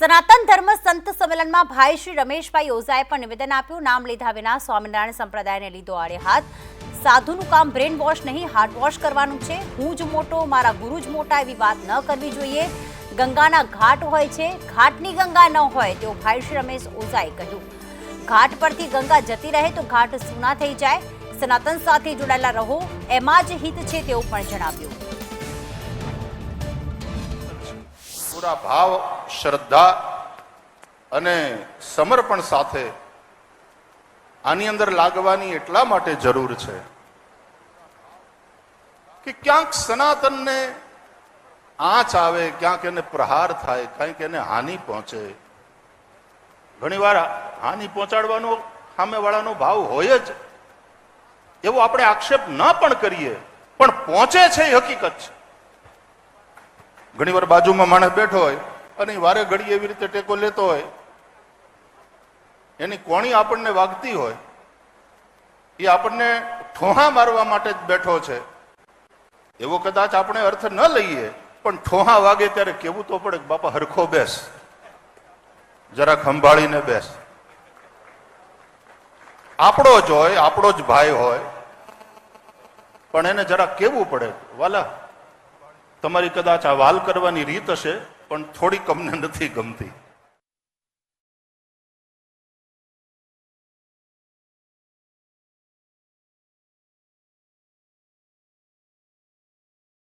સનાતન ધર્મ સંત સંમેલનમાં ભાઈ શ્રી રમેશભાઈ ઓઝાએ પણ નિવેદન આપ્યું. નામ લીધા વિના સ્વામિનારાયણ સંપ્રદાયને લીધો આડે હાથ. સાધુનું કામ બ્રેન વોશ નહીં, હાર્ટ વોશ કરવાનું છે. હું જ મોટો, મારા ગુરુ જ મોટા એવી વાત ન કરવી જોઈએ. ગંગાના ઘાટ હોય છે, ઘાટની ગંગા ન હોય તેવું ભાઈ શ્રી રમેશ ઓઝાએ કહ્યું. ઘાટ પરથી ગંગા જતી રહે તો ઘાટ સૂના થઈ જાય. સનાતન સાથે જોડાયેલા રહો, એમાં જ હિત છે તેવું પણ જણાવ્યું. પૂરા ભાવ, શ્રદ્ધા અને સમર્પણ સાથે આની અંદર લાગવાની એટલા માટે જરૂર છે કે ક્યાંક સનાતનને આંચ આવે, ક્યાંક એને પ્રહાર થાય, ક્યાંક એને હાનિ પહોંચે. ઘણીવાર હાનિ પહોંચાડવાનો સામેવાળાનો ભાવ હોય જ. એવો આપણે આક્ષેપ ન પણ કરીએ, પણ પહોંચે છે એ હકીકત છે. ઘણીવાર બાજુમાં માણસ બેઠો હોય અને વારે ઘડી એવી રીતે ટેકો લેતો હોય, એની કોણી આપણને વાગતી હોય, એ આપણને ઠોહા મારવા માટે જ બેઠો છે. એવો કદાચ આપણે અર્થ ન લઈએ, પણ ઠોહા વાગે ત્યારે કેવું તો પડે બાપા હરખો બેસ. જરા ખંભાળીને બેસ. આપણો જ હોય, આપણો જ ભાઈ હોય, પણ એને જરા કેવું પડે? વાલા તમારી કદાચ આ વાલ કરવાની રીત હશે પણ થોડીક અમને નથી ગમતી.